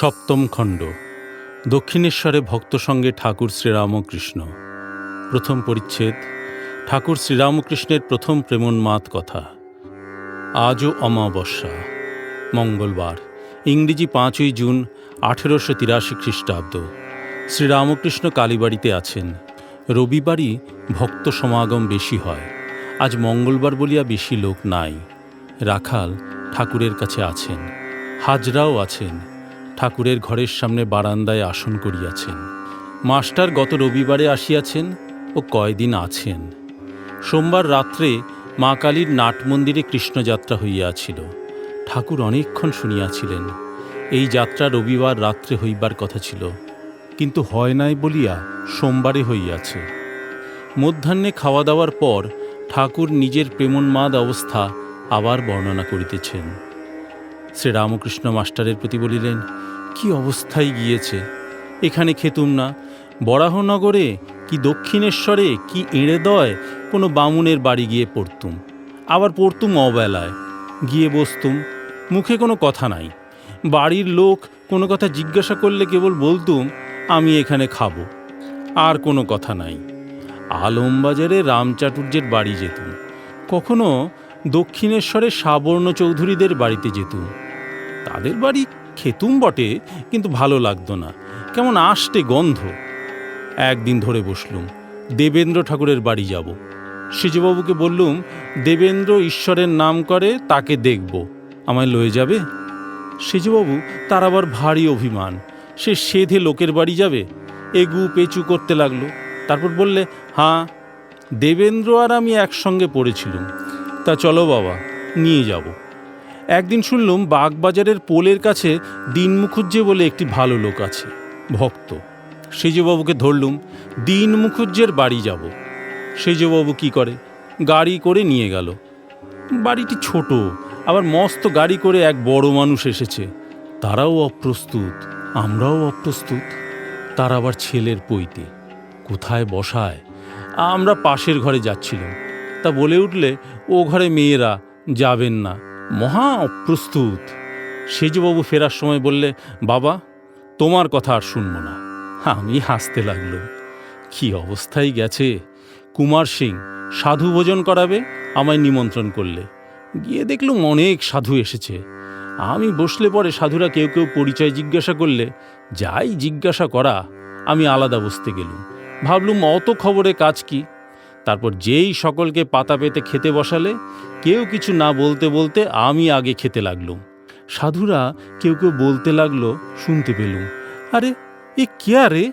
সপ্তম খণ্ড। দক্ষিণেশ্বরে ভক্ত সঙ্গে ঠাকুর শ্রীরামকৃষ্ণ। প্রথম পরিচ্ছেদ, ঠাকুর শ্রীরামকৃষ্ণের প্রথম প্রেমোন্মাদ কথা। আজও অমাবস্যা, মঙ্গলবার, ইংরেজি পাঁচই জুন, আঠেরোশো তিরাশি খ্রিস্টাব্দ। শ্রীরামকৃষ্ণ কালীবাড়িতে আছেন। রবিবারই ভক্ত সমাগম বেশি হয়। আজ মঙ্গলবার বলিয়া বেশি লোক নাই। রাখাল ঠাকুরের কাছে আছেন। হাজরাও আছেন। ঠাকুরের ঘরের সামনে বারান্দায় আসন করিয়াছেন। মাস্টার গত রবিবারে আসিয়াছেন ও কয়দিন আছেন। সোমবার রাত্রে মা কালীর নাট মন্দিরে কৃষ্ণযাত্রা হইয়াছিল। ঠাকুর অনেকক্ষণ শুনিয়াছিলেন। এই যাত্রা রবিবার রাত্রে হইবার কথা ছিল। কিন্তু হয় নাই বলিয়া সোমবারে হইয়াছে। মধ্যাহ্নে খাওয়া দাওয়ার পর ঠাকুর নিজের প্রেমোন্মাদ অবস্থা আবার বর্ণনা করিতেছেন। শ্রীরামকৃষ্ণ মাস্টারের প্রতি বলিলেন, কি অবস্থায় গিয়েছে? এখানে খেতুম না। বরাহনগরে কি দক্ষিণেশ্বরে কি এঁড়েদয় কোনো বামুনের বাড়ি গিয়ে পড়তুম। আবার পড়তুম অবেলায়। গিয়ে বসতুম। মুখে কোনো কথা নাই। বাড়ির লোক কোনো কথা জিজ্ঞাসা করলে কেবল বলতুম, আমি এখানে খাব। আর কোনো কথা নাই। আলমবাজারে রামচাটুর্যের বাড়ি যেতুম। কখনো দক্ষিণেশ্বরে সাবর্ণ চৌধুরীদের বাড়িতে যেতুম। তাদের বাড়ি খেতুম বটে, কিন্তু ভালো লাগতো না। কেমন আষ্টে গন্ধ। একদিন ধরে বসলুম, দেবেন্দ্র ঠাকুরের বাড়ি যাব। সেজবাবুকে বললুম, দেবেন্দ্র ঈশ্বরের নাম করে তাকে দেখব। আমায় লয়ে যাবে? সেজবাবু, তার আবার ভারী অভিমান। সে সেধে লোকের বাড়ি যাবে। এগু পেঁচু করতে লাগল। তারপর বললে হাঁ দেবেন্দ্র আর আমি একসঙ্গে পড়েছিলুম। তা চলো বাবা, নিয়ে যাব। একদিন শুনলুম বাগবাজারের পোলের কাছে দিন মুখুজ্জে বলে একটি ভালো লোক আছে, ভক্ত। সেজবাবুকে ধরলুম, দিন মুখুজ্জের বাড়ি যাব। সেজবাবু কি করে? গাড়ি করে নিয়ে গেল। বাড়িটি ছোট, আবার মস্ত গাড়ি করে এক বড় মানুষ এসেছে। তারাও অপ্রস্তুত, আমরাও অপ্রস্তুত। তার আবার ছেলের পৈতে, কোথায় বসায়? আমরা পাশের ঘরে যাচ্ছিলাম। তা বলে উঠলে, ও ঘরে মেয়েরা যাবেন না। মহা অপ্রস্তুত সেজবাবু ফেরার সময় বললে, বাবা, তোমার কথা আর শুনব না। আমি হাসতে লাগল। কি অবস্থায় গেছে? কুমার সিং সাধু ভোজন করাবে, আমায় নিমন্ত্রণ করলে। গিয়ে দেখলুম অনেক সাধু এসেছে। আমি বসলে পরে সাধুরা কেউ কেউ পরিচয় জিজ্ঞাসা করলে, যাই জিজ্ঞাসা করা, আমি আলাদা বসতে গেলুম। ভাবলুম অত খবরে কাজ কি? তারপর যেই সকলকে পাতা পেতে খেতে বসালে, কেউ কিছু না বলতে বলতে আমি আগে খেতে লাগলুম। সাধুরা কেউ কেউ বলতে লাগল, শুনতে পেলুম। আরে, এ কে আরে?